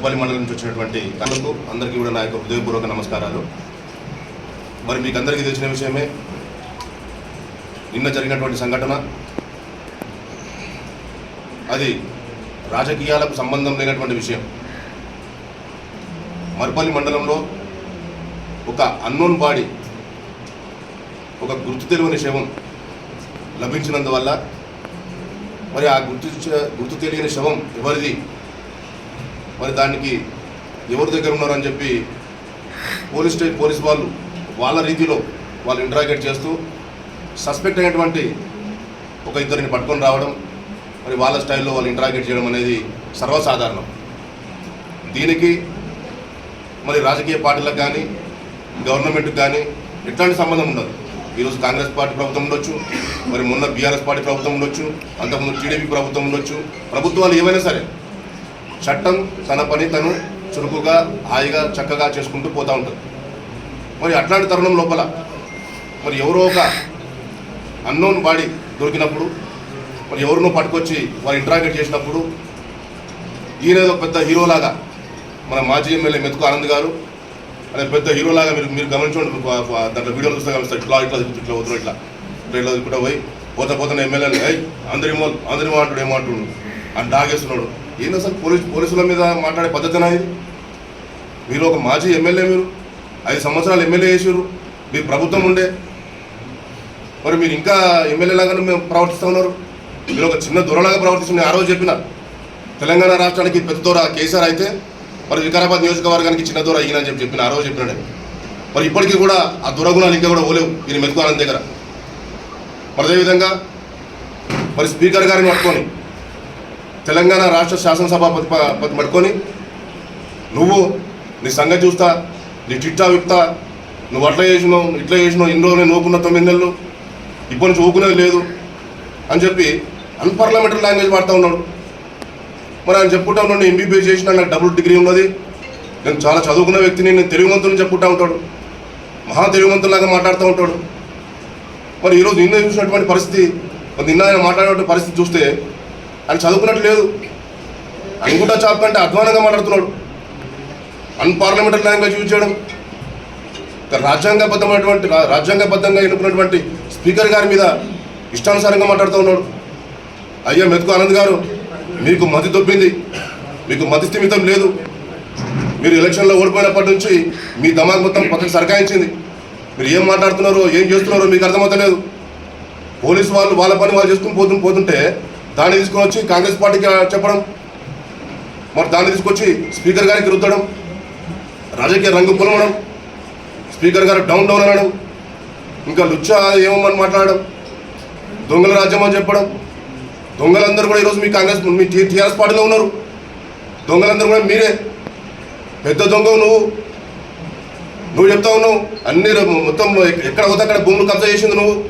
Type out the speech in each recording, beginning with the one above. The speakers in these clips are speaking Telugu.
మరిపల్లి మండలం నుంచి వచ్చినటువంటి కళ్ళకు అందరికీ కూడా నా యొక్క హృదయపూర్వక నమస్కారాలు. మరి మీకు అందరికీ తెలిసిన విషయమే నిన్న జరిగినటువంటి సంఘటన అది రాజకీయాలకు సంబంధం లేనటువంటి విషయం. మరిపల్లి మండలంలో ఒక అన్నోన్ బాడీ ఒక గుర్తు తెలియని శవం లభించినందువల్ల మరి ఆ గుర్తు గుర్తు తెలియని శవం ఎవరిది? మరి దానికి ఎవరి దగ్గర ఉన్నారని చెప్పి పోలీస్ స్టేట్ పోలీస్ వాళ్ళు వాళ్ళ రీతిలో వాళ్ళు ఇంటరాగేట్ చేస్తూ సస్పెక్ట్ అయినటువంటి ఒక ఇద్దరిని పట్టుకొని రావడం మరి వాళ్ళ స్టైల్లో వాళ్ళు ఇంటరాగేట్ చేయడం అనేది సర్వసాధారణం. దీనికి మరి రాజకీయ పార్టీలకు కానీ గవర్నమెంట్కి కానీ ఎట్లాంటి సంబంధం ఉండదు. ఈరోజు కాంగ్రెస్ పార్టీ ప్రభుత్వం ఉండొచ్చు మరి మొన్న బీఆర్ఎస్ పార్టీ ప్రభుత్వం ఉండొచ్చు అంతకుముందు టీడీపీ ప్రభుత్వం ఉండొచ్చు ప్రభుత్వాలు ఏవైనా సరే చట్టం తన పని తను చురుకుగా హాయిగా చక్కగా చేసుకుంటూ పోతూ ఉంటుంది. మరి అట్లాంటి తరుణం లోపల మరి ఎవరో ఒక అన్నోన్ బాడీ దొరికినప్పుడు మరి ఎవరినో పట్టుకొచ్చి వారు ఇంటరాగేట్ చేసినప్పుడు ఈయన పెద్ద హీరోలాగా మన మాజీ ఎమ్మెల్యే మెతుకు ఆనంద్ గారు అదే పెద్ద హీరోలాగా మీరు మీరు గమనించండి దాంట్లో వీడియోలు చూస్తే గమనిస్తారు ఇట్లా ఇట్లా తిరుగుతూ ఇట్లా వద్దు ఇట్లా. ఇట్లా ఇట్లా పోయి పోతా పోతున్న ఎమ్మెల్యేలు ఏయ్ అందరిమో అందరిమో అంటాడు ఏమంటుడు అని డాగేస్తున్నాడు ఏంది అసలు పోలీస్ పోలీసుల మీద మాట్లాడే పద్ధతినా ఇది? మీరు ఒక మాజీ ఎమ్మెల్యే మీరు. ఐదు సంవత్సరాలు ఎమ్మెల్యే చేసారు మీరు ప్రభుత్వం ఉండే. మరి మీరు ఇంకా ఎమ్మెల్యే లాగానే మేము ప్రవర్తిస్తూ ఉన్నారు. మీరు ఒక చిన్న దూరలాగా ప్రవర్తిస్తున్నారు ఆ రోజు చెప్పిన. తెలంగాణ రాష్ట్రానికి పెద్ద దూర కేసీఆర్ అయితే మరి వికారాబాద్ నియోజకవర్గానికి చిన్న దూర ఈయన అని చెప్పి చెప్పిన. ఆ రోజు చెప్పిన మరి ఇప్పటికీ కూడా ఆ దురగుణాలు ఇంకా కూడా పోలేవు. ఈయన మెతుకోవాలని దగ్గర. మరి అదేవిధంగా మరి స్పీకర్ గారిని పట్టుకొని తెలంగాణ రాష్ట్ర శాసనసభ పతి పట్టుకొని నువ్వు నీ సంగతి చూస్తా నీ చిట్టా విప్తా నువ్వు అట్లా చేసినావు ఇట్లా చేసినావు ఇన్ని రోజులు నూకున్న తొమ్మిది నెలలు ఇప్పటి నుంచి ఊకునేది లేదు అని చెప్పి అన్పార్లమెంటరీ లాంగ్వేజ్ వాడుతూ ఉన్నాడు. మరి ఆయన చెప్పుకుంటా ఉన్నాడు ఎంబీబీఎస్ చేసిన నాకు డబుల్ డిగ్రీ ఉన్నది నేను చాలా చదువుకున్న వ్యక్తిని నేను తెలుగుమంతుని చెప్పుకుంటా ఉంటాడు మహా తెలుగుమంతులాగా మాట్లాడుతూ ఉంటాడు. మరి ఈరోజు నిన్న చూసినటువంటి పరిస్థితి మరి నిన్న ఆయన మాట్లాడేటువంటి పరిస్థితి చూస్తే అని చదువుకున్నట్టు లేదు. అనుకుంటా చాప్ కంటే అధ్వానంగా మాట్లాడుతున్నాడు. అన్పార్లమెంటరీ లాంగ్వేజ్ యూజ్ చేయడం. రాజ్యాంగబద్ధమైనటువంటి రాజ్యాంగబద్ధంగా ఎన్నుకున్నటువంటి స్పీకర్ గారి మీద ఇష్టానుసారంగా మాట్లాడుతూ ఉన్నాడు. అయ్యా మెతుకు ఆనంద్ గారు మీకు మతి దొబ్బింది. మీకు మతి స్థిమితం లేదు. మీరు ఎలక్షన్లో ఓడిపోయినప్పటి నుంచి మీ దమాగ్ మొత్తం పక్కకు సరకాయించింది. మీరు ఏం మాట్లాడుతున్నారో ఏం చేస్తున్నారో మీకు అర్థమవుతలేదు. పోలీసు వాళ్ళు వాళ్ళ పని వాళ్ళు చేసుకుని పోతుంటే దాన్ని తీసుకొని వచ్చి కాంగ్రెస్ పార్టీకి చెప్పడం మరి దాన్ని తీసుకొచ్చి స్పీకర్ గారికి రుద్దడం రాజకీయ రంగు పొలవడం స్పీకర్ గారు డౌన్ డౌన్ అనడం ఇంకా లుచ్చా ఏమని మాట్లాడడం దొంగల రాజ్యం అని చెప్పడం దొంగలందరూ కూడా ఈరోజు మీ కాంగ్రెస్ మీ టీఆర్ఎస్ పార్టీలో ఉన్నారు. దొంగలందరూ కూడా మీరే. పెద్ద దొంగ నువ్వు. నువ్వు చెప్తా ఉన్నావు అన్ని మొత్తం ఎక్కడ పోతే అక్కడ భూములు కబ్జా చేసింది నువ్వు.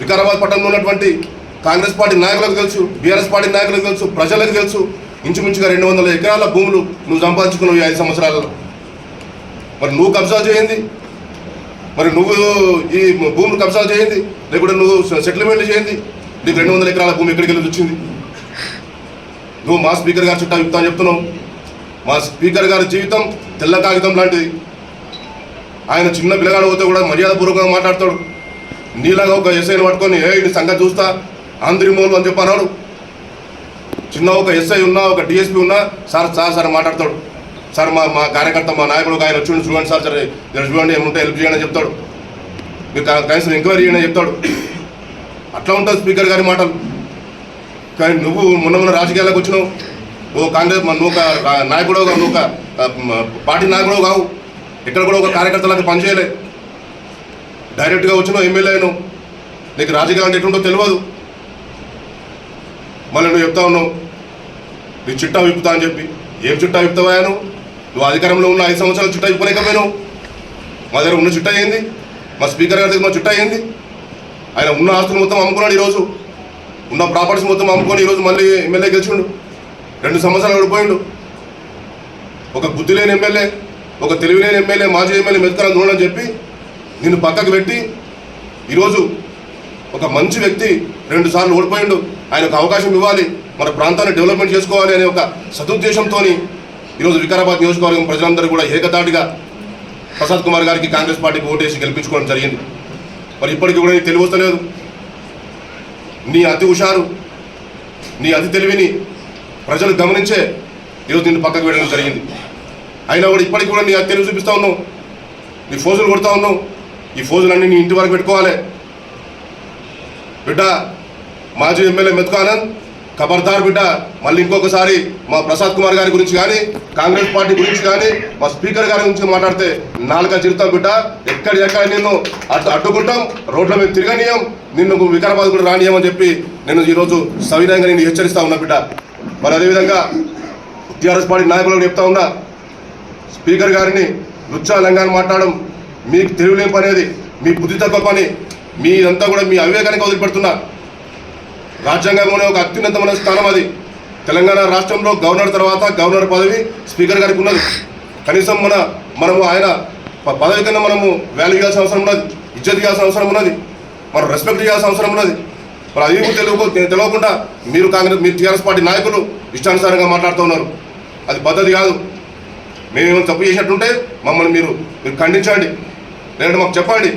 వికారాబాద్ పట్టణంలో ఉన్నటువంటి కాంగ్రెస్ పార్టీ నాయకులకు తెలుసు బీఆర్ఎస్ పార్టీ నాయకులకు తెలుసు ప్రజలకు తెలుసు. ఇంచుమించుగా రెండు వందల ఎకరాల భూములు నువ్వు సంపాదించుకున్నావు ఈ ఐదు సంవత్సరాలలో. మరి నువ్వు కబ్జా చేయింది? మరి నువ్వు ఈ భూములు కబ్జా చేయింది? లేకుంటే నువ్వు సెటిల్మెంట్ చేయింది? నీకు రెండు వందల ఎకరాల భూమి ఎక్కడికి వెళ్ళి వచ్చింది? నువ్వు మా స్పీకర్ గారు చుట్టా చెప్తా చెప్తున్నావు. మా స్పీకర్ గారి జీవితం తెల్ల కాగితం లాంటిది. ఆయన చిన్న పిల్లగాడు పోతే కూడా మర్యాదపూర్వకంగా మాట్లాడతాడు. నీలాగా ఒక ఎస్ఐని పట్టుకొని ఏ సంగతి చూస్తా. ఆంధ్రిమోలు అని చెప్పి అన్నాడు చిన్న ఒక ఎస్ఐ ఉన్నా ఒక డిఎస్పీ ఉన్నా సార్ సార్ సార్ మాట్లాడతాడు. సార్ మా మా కార్యకర్త మా నాయకుడు ఒక ఆయన వచ్చి చూడండి సార్ సరే జర చూడండి ఏముంటే హెల్ప్ చేయండి అని చెప్తాడు. మీరు కనీసం ఎంక్వైరీ చేయండి చెప్తాడు. అట్లా ఉంటుంది స్పీకర్ గారి మాటలు. కానీ నువ్వు మొన్న మొన్న రాజకీయాలకు వచ్చినావు. ఓ కాంగ్రెస్ నువ్వు ఒక నాయకుడు నువ్వు ఒక పార్టీ నాయకుడు కావు. ఇక్కడ కూడా ఒక కార్యకర్తలకు పనిచేయలే డైరెక్ట్గా వచ్చినావు ఎమ్మెల్యే అయినావు. నీకు రాజకీయాలు అంటే ఎట్లుంటో తెలియదు. మళ్ళీ నువ్వు చెప్తా ఉన్నావు. నీ చిట్టా విప్పుతా అని చెప్పి. ఏం చుట్టా విప్పుతావా నువ్వు? నువ్వు అధికారంలో ఉన్న ఐదు సంవత్సరాలు చుట్టా విప్పలేకపోయినావు. మా దగ్గర ఉన్న చిట్టా ఏంది? మా స్పీకర్ గారి దగ్గర ఉన్న ఏంది? ఆయన ఉన్న ఆస్తులు మొత్తం అమ్ముకున్నాడు ఈరోజు. ఉన్న ప్రాపర్టీస్ మొత్తం అమ్ముకొని ఈరోజు మళ్ళీ ఎమ్మెల్యే గెలిచిండు. రెండు సంవత్సరాలు ఓడిపోయిండు ఒక బుద్ధి లేని ఎమ్మెల్యే ఒక తెలివి లేని ఎమ్మెల్యే మాజీ ఎమ్మెల్యే మెతకరం చూడని చెప్పి నిన్ను పక్కకు పెట్టి ఈరోజు ఒక మంచి వ్యక్తి రెండు సార్లు ఓడిపోయిండు. ఆయనకు అవకాశం ఇవ్వాలి. మన ప్రాంతాన్ని డెవలప్మెంట్ చేసుకోవాలి అనే ఒక సదుద్దేశంతో ఈరోజు వికారాబాద్ నియోజకవర్గం ప్రజలందరూ కూడా ఏకతాటిగా ప్రసాద్ కుమార్ గారికి కాంగ్రెస్ పార్టీకి ఓటేసి గెలిపించుకోవడం జరిగింది. మరి ఇప్పటికీ కూడా నీకు తెలివి వస్తలేదు నీ అతి హుషారు నీ అతి తెలివిని ప్రజలు గమనించే ఈరోజు నిన్ను పక్కకు వెళ్ళడం జరిగింది. అయినా కూడా ఇప్పటికి కూడా నీ అతి తెలివి చూపిస్తా ఉన్నావు. నీ ఫోజులు కొడుతూ ఉన్నావు. ఈ ఫోజులన్నీ నీ ఇంటి వరకు పెట్టుకోవాలి. బిడ్డ మాజీ ఎమ్మెల్యే మెతుకు ఆనంద్ ఖబర్దార్ బిడ్డ మళ్ళీ ఇంకొకసారి మా ప్రసాద్ కుమార్ గారి గురించి కానీ కాంగ్రెస్ పార్టీ గురించి కానీ మా స్పీకర్ గారి గురించి మాట్లాడితే నాలుక చిరుతాం బిడ్డ. ఎక్కడ ఎక్కడ నిన్ను అడ్డు అడ్డుకుంటాం రోడ్ల మీద తిరగనీయం నిన్ను వికారాబాద్ కూడా రానియమని చెప్పి నేను ఈరోజు సవినయంగా నేను హెచ్చరిస్తా ఉన్నా బిడ్డ. మరి అదేవిధంగా టీఆర్ఎస్ పార్టీ నాయకులకు చెప్తా ఉన్నా స్పీకర్ గారిని లుచ్చా లంగాన్ని మాట్లాడడం మీకు తెలివిలేని అనేది మీ బుద్ధి తక్కువ పని. మీదంతా కూడా మీ అవివేకానికి వదిలిపెడుతున్నా రాజ్యాంగంలోనే ఒక అత్యున్నతమైన స్థానం అది. తెలంగాణ రాష్ట్రంలో గవర్నర్ తర్వాత గవర్నర్ పదవి స్పీకర్ గారికి ఉన్నది. కనీసం మన మనము ఆయన పదవి కన్నా మనము వాల్యూ ఇవ్వాల్సిన అవసరం ఉన్నది. ఇజ్జత్ ఇవ్వాల్సిన అవసరం ఉన్నది. మనం రెస్పెక్ట్ చేయాల్సిన అవసరం ఉన్నది. మరి అది తెలుగు తెలియకుండా మీరు కాంగ్రెస్ మీరు టీఆర్ఎస్ పార్టీ నాయకులు ఇష్టానుసారంగా మాట్లాడుతూ ఉన్నారు. అది పద్ధతి కాదు. మేమేమైనా తప్పు చేసినట్టుంటే మమ్మల్ని మీరు మీరు ఖండించండి. లేదంటే మాకు చెప్పండి.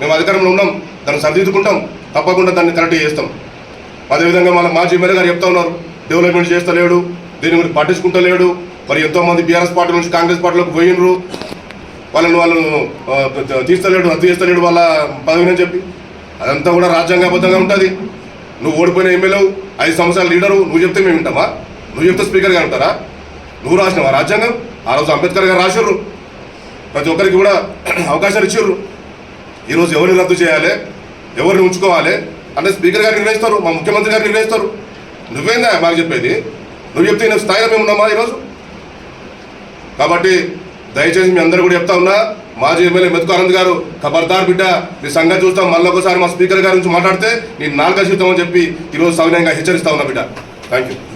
మేము అధికారంలో ఉన్నాం. దాన్ని సరిదిద్దుకుంటాం. తప్పకుండా దాన్ని కరెక్ట్ చేస్తాం. అదేవిధంగా మన మాజీ ఎమ్మెల్యే గారు చెప్తా ఉన్నారు డెవలప్మెంట్ చేస్తలేడు దీని గురించి పట్టించుకుంటలేడు. మరి ఎంతోమంది బీఆర్ఎస్ పార్టీ నుంచి కాంగ్రెస్ పార్టీలోకి పోయినరు. వాళ్ళను వాళ్ళను తీస్తలేడు రద్దు చేస్తలేడు వాళ్ళ పదవిని అని చెప్పి. అదంతా కూడా రాజ్యాంగబద్ధంగా ఉంటుంది. నువ్వు ఓడిపోయిన ఎమ్మెల్యేవు ఐదు సంవత్సరాల లీడరు నువ్వు చెప్తే మేము వింటామా? నువ్వు చెప్తే స్పీకర్గా ఉంటారా? నువ్వు రాసినావా రాజ్యాంగం? ఆ రోజు అంబేద్కర్ గారు రాసిర్రు. ప్రతి ఒక్కరికి కూడా అవకాశాలు ఇచ్చిర్రు. ఈరోజు ఎవరిని రద్దు చేయాలి? ఎవరిని ఉంచుకోవాలి? అంటే స్పీకర్ గారు నిర్ణయిస్తారు మా ముఖ్యమంత్రి గారు నిర్ణయిస్తారు. నువ్వేందా మాకు చెప్పేది? నువ్వు చెప్తే నేను స్థాయిలో మేము ఉన్నామా ఈరోజు? కాబట్టి దయచేసి మీ అందరూ కూడా చెప్తా ఉన్నా మాజీ ఎమ్మెల్యే మెతుకు ఆనంద్ గారు ఖబర్దార్ బిడ్డ మీ సంగతి చూస్తాం మళ్ళీ ఒకసారి మా స్పీకర్ గారి నుంచి మాట్లాడితే నేను నాలుగ జీవితం అని చెప్పి ఈరోజు సవినయంగా హెచ్చరిస్తా ఉన్నా బిడ్డ. Thank you